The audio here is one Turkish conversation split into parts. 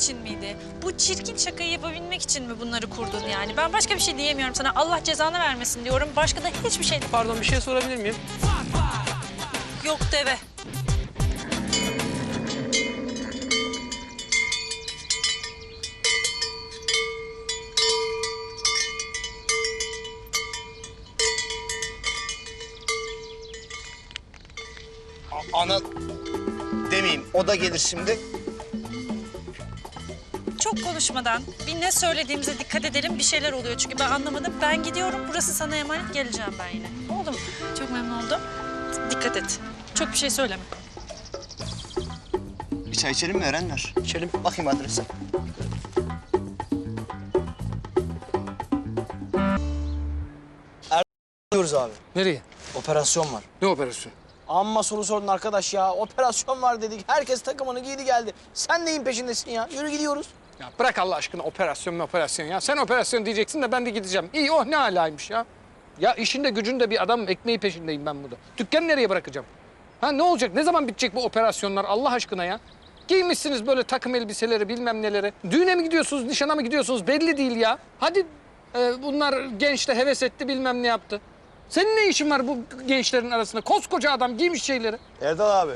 için miydi? Bu çirkin şakayı yapabilmek için mi bunları kurdun yani? Ben başka bir şey diyemiyorum sana. Allah cezanı vermesin diyorum. Başka da hiçbir şey Pardon bir şey sorabilir miyim? yok deve. Ana demeyeyim. O da gelir şimdi. Çok konuşmadan bir ne söylediğimize dikkat edelim. Bir şeyler oluyor çünkü ben anlamadım. Ben gidiyorum. Burası sana emanet. Geleceğim ben yine. Oldu mu? Çok memnun oldum. Dikkat et. Çok bir şey söyleme. Bir çay içelim mi Erenler? İçelim. Bakayım adrese. Gidiyoruz abi. Nereye? Operasyon var. Ne operasyon? Amma soru sordun arkadaş ya. Operasyon var dedik. Herkes takımını giydi geldi. Sen neyin peşindesin ya? Yürü gidiyoruz. Ya bırak Allah aşkına operasyon mu operasyon ya. Sen operasyon diyeceksin de ben de gideceğim. İyi oh ne alaymış ya. Ya işinde gücünde bir adam ekmeği peşindeyim ben burada. Dükkanı nereye bırakacağım? Ha ne olacak? Ne zaman bitecek bu operasyonlar Allah aşkına ya? Giymişsiniz böyle takım elbiseleri bilmem neleri. Düğüne mi gidiyorsunuz, nişana mı gidiyorsunuz belli değil ya. Hadi e, bunlar genç de heves etti bilmem ne yaptı. Senin ne işin var bu gençlerin arasında? Koskoca adam giymiş şeyleri. Erdal abi,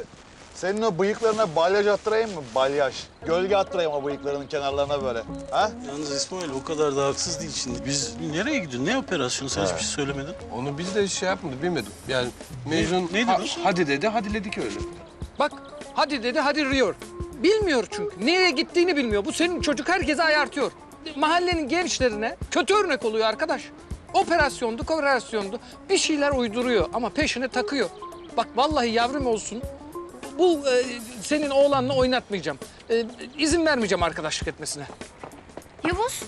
senin o bıyıklarına balyaj attırayım mı? Balyaj. Gölge attırayım o bıyıklarının kenarlarına böyle. Ha? Yalnız İsmail o kadar da haksız değil şimdi. Biz nereye gidiyoruz? Ne operasyonu? Sen hiçbir şey söylemedin. Onu biz de şey yapmadık, bilmedik. Yani Mecnun neydi ha- bu? hadi dedi, hadi dedik öyle. Bak hadi dedi hadi riyor. Bilmiyor çünkü. Nereye gittiğini bilmiyor. Bu senin çocuk herkese ayartıyor. Mahallenin gençlerine kötü örnek oluyor arkadaş. Operasyondu, operasyondu. Bir şeyler uyduruyor ama peşine takıyor. Bak vallahi yavrum olsun. Bu e, senin oğlanla oynatmayacağım. E, izin vermeyeceğim arkadaşlık etmesine. Yavuz.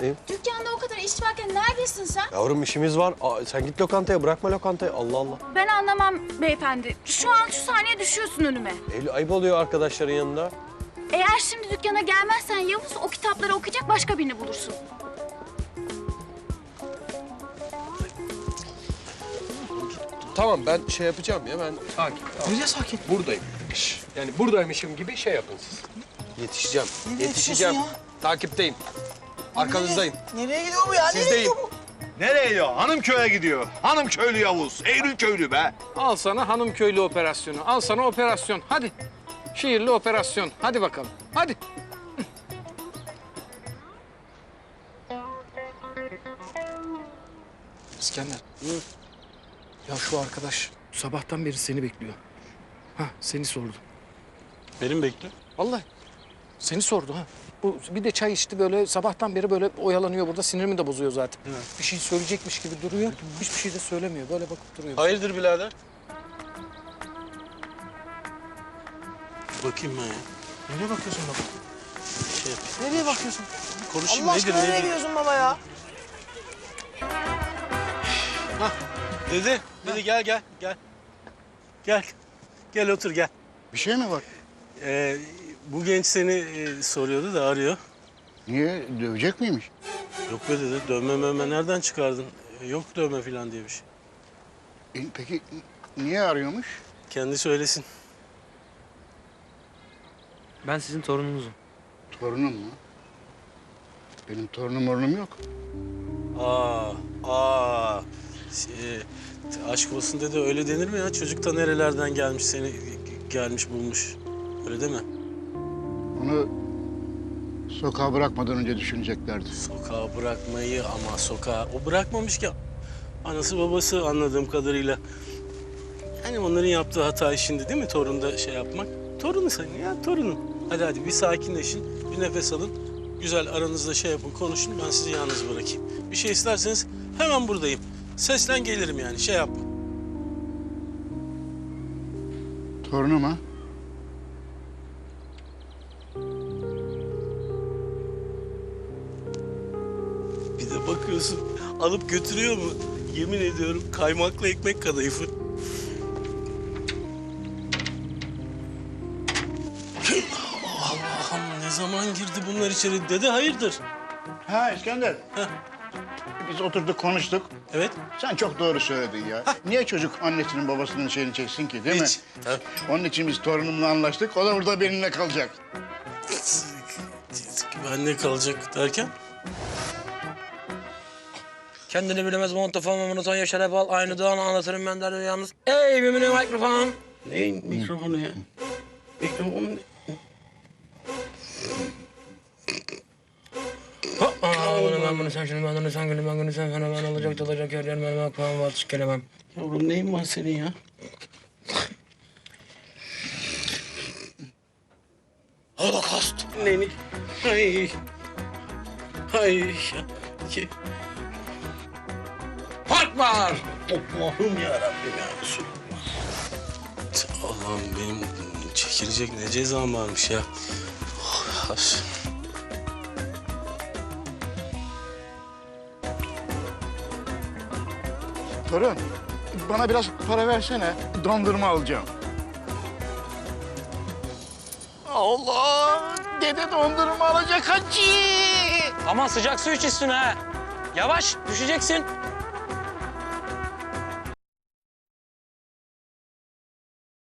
Ne? Dükkanda o kadar iş varken neredesin sen? Yavrum işimiz var. Aa, sen git lokantaya, bırakma lokantayı. Allah Allah. Ben anlamam beyefendi. Şu an şu saniye düşüyorsun önüme. Eylül ayıp oluyor arkadaşların yanında. Eğer şimdi dükkana gelmezsen Yavuz o kitapları okuyacak başka birini bulursun. Tamam ben şey yapacağım ya, ben sakin. Tamam. Nereye sakin? Buradayım. Şş, Yani buradaymışım gibi şey yapın siz. Yetişeceğim, Nereye yetişeceğim. yetişiyorsun Takipteyim. Arkanızdayım. Nereye gidiyor bu ya? Nereye Sizdeyim. gidiyor bu? Nereye gidiyor? Hanım köye gidiyor. Hanım köylü Yavuz. Eylül köylü be. Al sana hanım köylü operasyonu. Al sana operasyon. Hadi. Şiirli operasyon. Hadi bakalım. Hadi. İskender. Ya şu arkadaş sabahtan beri seni bekliyor. Ha seni sordu. Benim bekle. Vallahi seni sordu ha. Bu bir de çay içti böyle sabahtan beri böyle oyalanıyor burada sinirimi de bozuyor zaten. Bir şey söyleyecekmiş gibi duruyor. Hiçbir şey de söylemiyor. Böyle bakıp duruyor. Hayırdır birader? Bakayım ben ya. Nereye bakıyorsun baba? Şey yapayım. Nereye bakıyorsun? Konuşayım Allah nedir aşkına nereye nedir? gidiyorsun baba ya? Dede, dede gel gel gel. Gel. Gel otur gel. Bir şey mi var? Ee, bu genç seni e, soruyordu da arıyor. Niye? Dövecek miymiş? Yok be dede dövme mövme nereden çıkardın? Ee, Yok dövme falan diye bir şey. E, peki niye arıyormuş? Kendi söylesin. Ben sizin torununuzum. Torunum mu? Benim torunum morunum yok. Aa, aa. Şey, aşk olsun dede öyle denir mi ya? Çocuk da nerelerden gelmiş seni gelmiş bulmuş. Öyle değil mi? Onu sokağa bırakmadan önce düşüneceklerdi. Sokağa bırakmayı ama sokağa o bırakmamış ki. Anası babası anladığım kadarıyla. Hani onların yaptığı hata şimdi değil mi torunda şey yapmak? Torunu senin ya torunun. Hadi hadi bir sakinleşin, bir nefes alın. Güzel aranızda şey yapın, konuşun. Ben sizi yalnız bırakayım. Bir şey isterseniz hemen buradayım. Seslen gelirim yani şey yapma. Torunum ha? Bir de bakıyorsun alıp götürüyor mu? Yemin ediyorum kaymaklı ekmek kadayıfı. Allah'ım ne zaman girdi bunlar içeri? Dede hayırdır? Ha İskender. Biz oturduk konuştuk. Evet. Sen çok doğru söyledin ya. Niye çocuk annesinin babasının şeyini çeksin ki değil mi? Hiç. Ha. Onun için biz torunumla anlaştık. O da burada benimle kalacak. Bende kalacak derken? Kendini bilemez montafon ve monoton yaşar bal. Aynı doğanı anlatırım ben derdim yalnız. Ey mümine mikrofon. Ne mikrofonu ya? Mikrofon bunu sen şunu ben bunu sen günü ben günü sen fena ben olacak dolacak yer yer bak ben var kelemem. Yavrum neyin var senin ya? Holocaust. Neyini? Ay. Ay. ya. Ki. Fark var. Allah'ım ya Rabbim ya Resulallah. Allah'ım benim çekilecek ne cezam varmış ya. Oh, yaş. Torun, bana biraz para versene. Dondurma alacağım. Allah! Dede dondurma alacak hacı. Aman sıcak su iç üstüne ha. Yavaş düşeceksin.